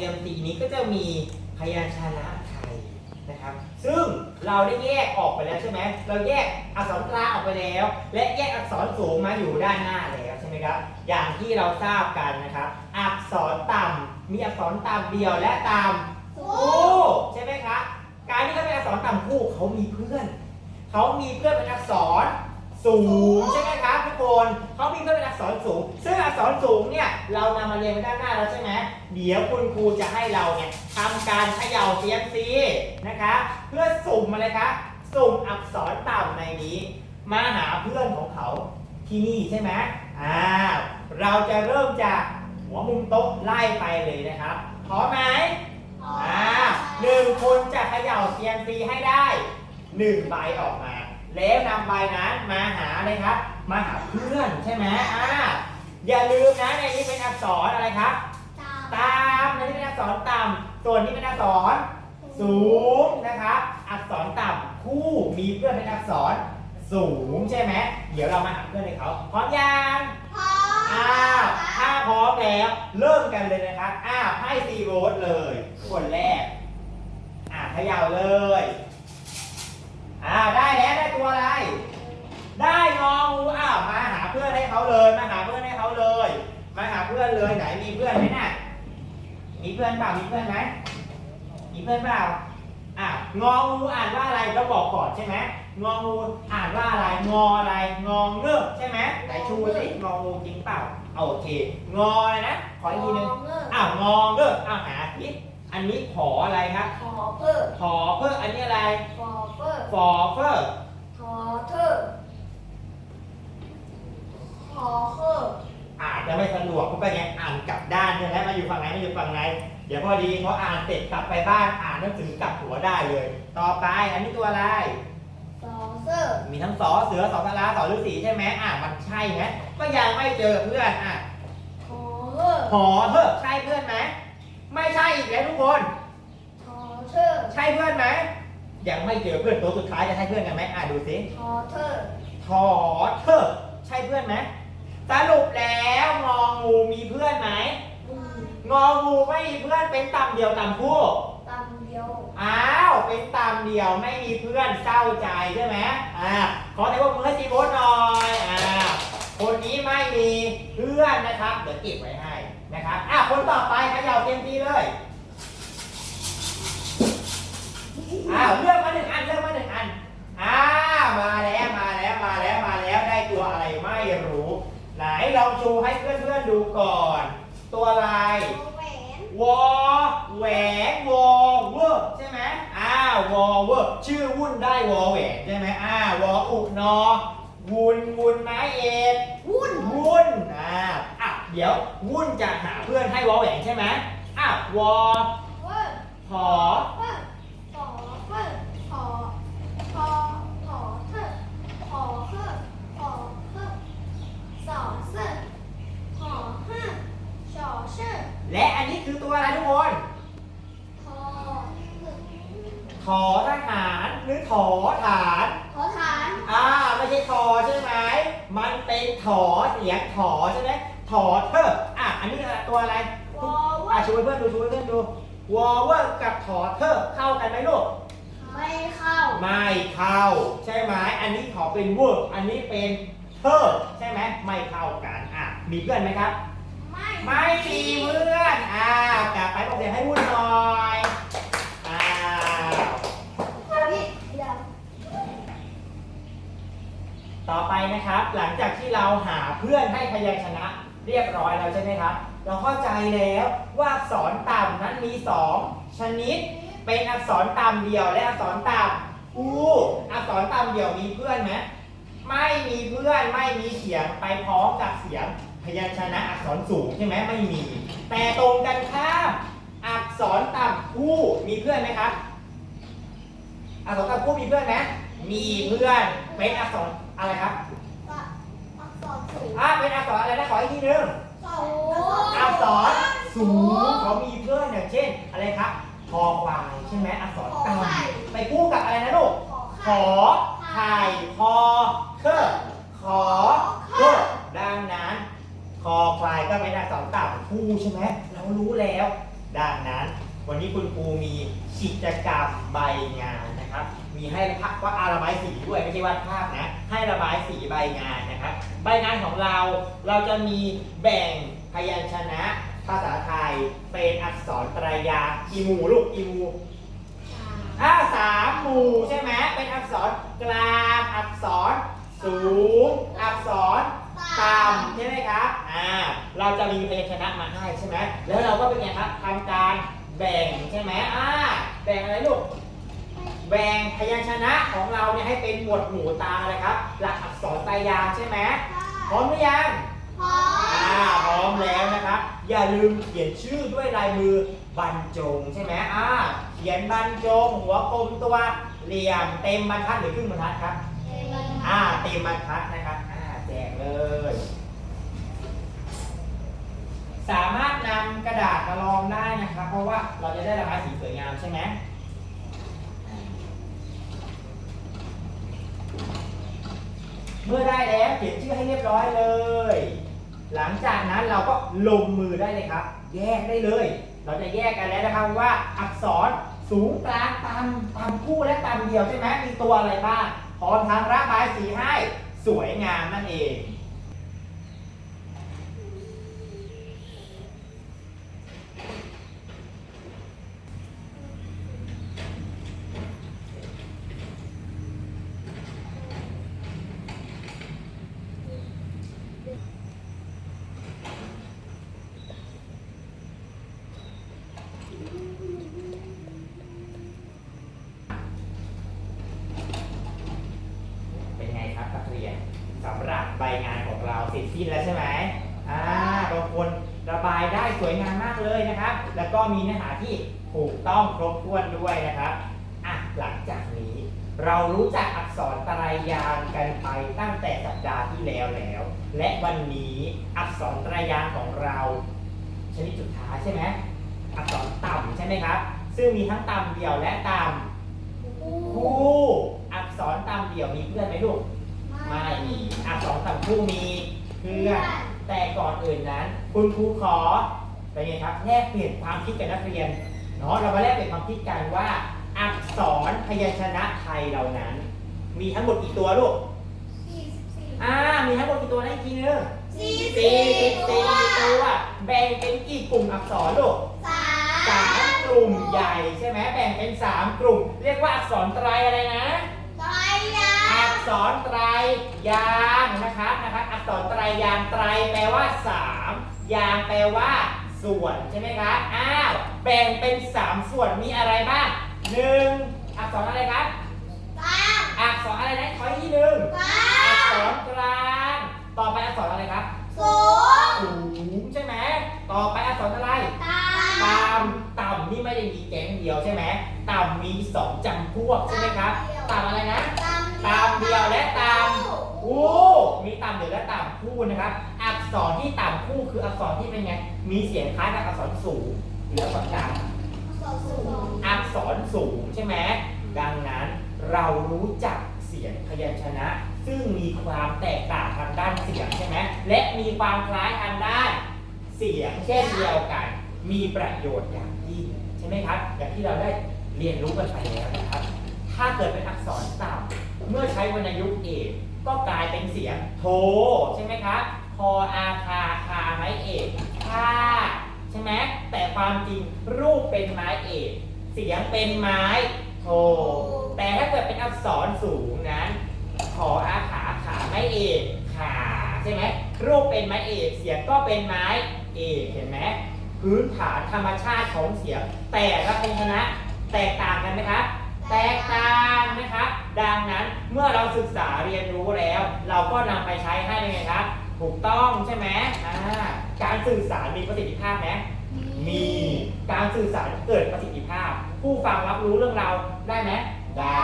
CMC นี้ก็จะมีพยัญชนะไทยนะครับ ซึ่งเราได้แยกออกไปแล้วใช่ไหมเราแยกอักษรกลางออกไปแล้ว และแยกอักษรสูงมาอยู่ด้านหน้าแล้วใช่ไหมครับ อย่างที่เราทราบกันนะครับ อักษรต่ำมีอักษรต่ำเดียวและต่ำคู่ใช่ไหมคะการที่เขาเป็นอักษรต่ำคู่เขามีเพื่อน เขามีเพื่อนเป็นอักษร สูงใช่ไหมครับทุกคนเขามีเพื่อนเป็นอักษรสูง ซึ่งอักษรสูงเนี่ยเรานำมาเรียนไว้ด้านหน้าแล้วใช่ไหมเดี๋ยวคุณครูจะให้เราเนี่ยทำการเขย่า CMC นะคะเพื่อสุ่มอะไรคะสุ่มอักษรต่ำในนี้ มาหาเพื่อนของเขาที่นี่ใช่ไหมอ่าเราจะเริ่มจากหัวมุมโต๊ะไล่ไปเลยนะครับพร้อมไหมอ่าหนึ่งคนจะเขย่า CMC ให้ได้หนึ่งใบออกมา แล้วนำใบนั้นมาหาอะไรครับ มาหาเพื่อนใช่ไหมอ่าอย่าลืมนะในนี้เป็นอักษรอะไรครับตามในนี้เป็นอักษรต่ำส่วนนี้เป็นอักษรสูงนะครับ อักษรต่ำคู่มีเพื่อนเป็นอักษรสูงใช่ไหมเดี๋ยวเรามาหาเพื่อนให้เขาพร้อมยังอ้าวถ้าพร้อมแล้วเริ่มกันเลยนะครับอ้าวให้ซีโรสเลย คนแรกอ่าเขย่าเลย อ่าได้แล้วได้ตัวอะไร ได้งองูอ้าวมาหาเพื่อนให้เขาเลย มาหาเพื่อนให้เขาเลย มาหาเพื่อนเลยไหนมีเพื่อนไหมน่ะมีเพื่อนเปล่ามีเพื่อนไหมมีเพื่อนเปล่าอะงองูอ่านว่าอะไรต้องบอกก่อนใช่ไหมงองูอ่านว่าอะไรงออะไรงอเงือกใช่ไหมไหนชูสิงองูจริงเปล่าเอาโอเค งออะไรนะขออีกทีหนึงอ้าวงอเงือกอ้าวหาสิ อันนี้ขออะไรครับ ขอเพิ่มขอเพื่ออันนี้อะไร ขอเพิ่มฟอเฟอร์ขอเพิ่มขอเพิ่มอาจจะไม่สะดวกเพราะไปนไงอ่านกลับด้านใช่ไหมมาอยู่ฝั่งไหนมาอยู่ฝั่งไหน เดี๋ยวพอดีพออ่านเสร็จกลับไปบ้านอ่านหนังสือกลับหัวได้เลย ต่อไปอันนี้ตัวอะไร สอเสื้อมีทั้งสอเสือสอสาราสอฤาษีใช่ไหมอะมันใช่ไหมก็ยังไม่เจอเพื่อนอะขอเพิ่มหอเถอะใช่เพื่อนไหม ไม่ใช่อีกแล้วทุกคนขอเพิ่มใช่เพื่อนไหมยังไม่เจอเพื่อนตัวสุดท้ายจะใช่เพื่อนกันไหมอะดูสิขอเพิ่มทอเถอะใช่เพื่อนไหมสรุปแล้วงองูมีเพื่อนไหมอืมงองูไม่มีเพื่อนเป็นต่ำเดียวต่ำคู่ ตำเดียวอ้าวเป็นตามเดียวไม่มีเพื่อนเศร้าใจใช่ไหมอ่าขอแต่ว่ามือให้ซีโบสหน่อยอ่าคนนี้ไม่มีเพื่อนนะครับ เดี๋ยวเก็บไว้ให้ นะครับอะคนต่อไปเขย่าเต็มที่เลยอ้าวเลือกมาหนึ่งอันเลือกมาหนึ่งอันอ้าวมาแล้วมาแล้วมาแล้วมาแล้วได้ตัวอะไรไม่รู้ ไหนลองชูให้เพื่อนๆดูก่อน ตัวอะไรแหวนวอแหวนวอเวอร์ใช่ไหมอ้าววอเวอร์ชื่อวุ่นได้วอแหวนใช่ไหมอ้าววออุนอ วุนวุนไม้เอกวุ่นวุนอ่าอะ เดี๋ยววุ่นจะหาเพื่อนให้วอแหวนใช่ไหมอ้าววอเพิ่มหอเพิ่มขอเพิ่มขอขอขอเพิ่มขอเพิ่มขอเพิ่มสอเสื้อขอห้าสอเสื้อและอันนี้คือตัวอะไรทุกคนขอถอทหารหรือถอฐาน ขอฐานอ่าไม่ใช่ทอใช่ไหม มันเป็นถอเสียงถอใช่ไหม ถอเทออะอันนี้ตัวอะไรวออะว่าช่วยเพื่อนดูช่วยเพื่อนดูวอเวอร์กับถอเทอร์เข้ากันไหมลูก ไม่เข้าไม่เข้าใช่ไหมอันนี้ขอเป็นเวอร์อันนี้เป็นเทอร์ใช่ไหมไม่เข้ากันอะมีเพื่อนไหมครับ ไม่ไม่มีเพื่อนอ่ากลับไปบอกเสียงให้วุ่นหน่อยอ้าวพี่เดี๋ยวต่อไปนะครับ หลังจากที่เราหาเพื่อนให้พยัญชนะ เรียบร้อยแล้วใช่ไหมครับ เราเข้าใจแล้วว่าอักษรต่ำนั้นมีสองชนิด เป็นอักษรต่ำเดียวและอักษรต่ำอูอักษรต่ำเดียวมีเพื่อนไหมไม่มีเพื่อนไม่มีเสียงไปพร้อมกับเสียงพยัญชนะอักษรสูงใช่ไหมไม่มี แต่ตรงกันข้ามอักษรต่ำคู่มีเพื่อนไหมครับอักษรต่ำคู่มีเพื่อนไหมมีเพื่อนเป็นอักษรอะไรครับ อ่าเป็นอักษรอะไรนะขออีกทีหนึงสูงอักษรสูงเขามีเพื่อนอย่างเช่น อะไรครับคอควายใช่ไหมอักษรต่ำไปคู่กับอะไรนะลูก ขอไข่คอเคอขอเคอดังนั้น คอควายก็เป็นอักษรต่ำคู่ใช่ไหมเรารู้แล้ว ดังนั้น วันนี้คุณครูมีกิจกรรมใบงานนะครับ มีให้พักว่าอาระบายสีด้วยไม่ใช่วาดภาพนะ ให้ระบายสีใบงานนะครับ ใบงานของเราเราจะมีแบ่งพยัญชนะ ภาษาไทยเป็นอักษรไตรยาอีหมูลูกอีหมูถ้าสามหมู่ใช่ไหมเป็นอักษรกลางอักษรสูงอักษรต่ำใช่ไหมครับอ่าเราจะมีพยัญชนะมาให้ใช่ไหมแล้วเราก็เป็นไงครับทำการแบ่งใช่ไหมอ่าแบ่งอะไรลูก แบ่งพยัญชนะของเราเนี่ยให้เป็นหมวดหมู่ตามอะไรครับ หลักอักษรไตรยางค์ใช่ไหมพร้อมหรือยังพร้ออ่ามพร้อมแล้วนะครับ อย่าลืมเขียนชื่อด้วยลายมือบรรจงใช่ไหมอ่าเขียนบรรจง หัวกลมตัวเหลี่ยมเต็มบรรทัดหรือครึ่งบรรทัดครับ อ่าเต็มบรรทัดนะครับอ่าแจกเลย สามารถนำกระดาษมาลองได้นะครับ เพราะว่าเราจะได้ระบายสีสวยงามใช่ไหม มื่อได้แล้วเขียนชื่อให้เรียบร้อยเลย หลังจากนั้นเราก็ลงมือได้เลยครับ แยกได้เลย เราจะแยกกันแล้วนะครับว่าอักษรสูงกลางต่ำต่ำคู่และต่ำเดียวใช่ไหมมีตัวอะไรบ้างพร้อมทั้งระบายสีให้สวยงามนั่นเอง เป็นไงครับนักเรียนสำหรับใบงานของ เราเสร็จสิ้นแล้วใช่ไหมอ่าบางคนระบายได้สวยงามมากเลยนะครับ แล้วก็มีเนื้อหาที่ถูกต้องครบถ้วนด้วยนะครับอะหลังจากนี้ เรารู้จักอักษรตรายางกันไปตั้งแต่สัปดาห์ที่แล้วแล้ว และวันนี้อักษรตรายางของเรา ชนิดสุดท้ายใช่ไหมอักษรต่ำใช่ไหมครับ ซึ่งมีทั้งต่ำเดี่ยวและต่ำคู่อักษรตามเดี่ยวมีเพื่อนไหมลูกไม่มีอักษรตามคู่มี เพื่อนแต่ก่อนอื่นนั้น คุณครูขอเป็นไงครับแลกเปลี่ยนความคิดกับนักเรียนเนาะเรามาแลกเปลี่ยนความคิดกันว่า อักษรพยัญชนะไทยเรานั้น มีทั้งหมดกี่ตัวลูกอ่ามีทั้งหมดกี่ตัวนะอีกทีนึงสี่สี่สิบสี่ตัวแบ่งเป็นกี่กลุ่มอักษรลูกสาสามกลุ่มใหญ่ใช่ไหมแบ่งเป็นสามกลุ่ม เรียกว่าอักษรไตรอะไรนะไตรยาอัก ษรไตรยางค์นะครับนะครับอักษรไตรยางค์ไตรแปลว่าสามยางค์แปลว่า ส่วนใช่ไหมครับอ้าวแบ่งเป็นสามส่วนมีอะไรบ้างหนึ่งอักษรอะไรครับกลางอักษรอะไรนะขออีกทีหนึ่งกลาอักษงรกลางต่อไปอักษรอะไรครับสูงสูงใช่ไหมต่อไปอักษรอะไรตาต่ำต่ำนี่ไม่ได้มีแก๊งเดียวใช่ไหมต่ำมีสองจำพวกใช่ไหมครับต่ำอะไรนะ ตามเดียวและตามคู่มีตามเดียวและตามคู่นะครับ อักษรที่ตามคู่คืออักษรที่เป็นไง มีเสียงคล้ายกับอักษรสูงหรืออักษรต่ำอักษรสูงใช่ไหมดังนั้นเรารู้จักเสียงพยัญชนะ ซึ่งมีความแตกต่างทางด้านเสียงใช่ไหมและมีความคล้ายทางด้านเสียงเช่นเดียวกัน มีประโยชน์อย่างยิ่งใช่ไหมครับ อย่างที่เราได้เรียนรู้กันไปแล้วนะครับ ถ้าเกิดเป็นอักษรต่ำ เมื่อใช้วรรณยุกต์เอกก็กลายเป็นเสียงโทใช่ไหมครับคออาคาคาไม้เอกค่าใช่ไหมแต่ความจริงรูปเป็นไม้เอกเสียงเป็นไม้โทแต่ถ้าเกิดเป็นอักษรสูงนั้นขออาขาขาไม้เอกขาใช่ไหมรูปเป็นไม้เอกเสียงก็เป็นไม้เอกเห็นไหมพื้นฐานธรรมชาติของเสียง แต่ละพยัญชนะแตกต่างกันไหมครับ แตกต่างนะครับ ดังนั้นเมื่อเราศึกษาเรียนรู้แล้ว เราก็นำไปใช้ให้เป็นไงครับ ถูกต้องใช่ไหมอ่าการสื่อสารมีประสิทธิภาพไหม มีการสื่อสารเกิดประสิทธิภาพ ผู้ฟังรับรู้เรื่องราวได้ไหมได้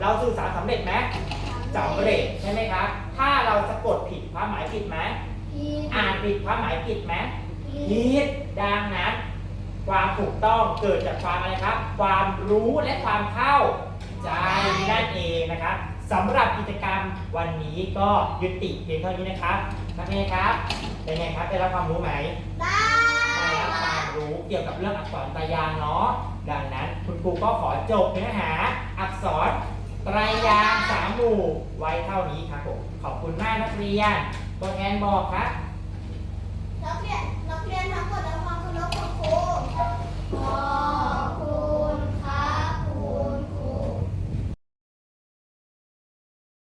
เราสื่อสารสำเร็จไหมสำเร็จใช่ไหมครับ ถ้าเราสะกดผิดความหมายผิดไหม อ่านผิดความหมายผิดไหมผิดดังนั้น ความถูกต้องเกิดจากความอะไรครับ ความรู้และความเข้าใจนั่นเองนะครับสำหรับกิจกรรมวันนี้ก็ยุติเพียงเท่านี้นะครับนักเรียนครับเป็นไงครับได้รับความรู้ไหมได้ได้รับความรู้เกี่ยวกับเรื่องอักษรไตรยางค์เนาะดังนั้นคุณครูก็ขอจบเนื้อหาอักษรไตรยางค์สามหมู่ไว้เท่านี้ครับผมขอบคุณมากนักเรียนตัวแทนบอกครับ Oh.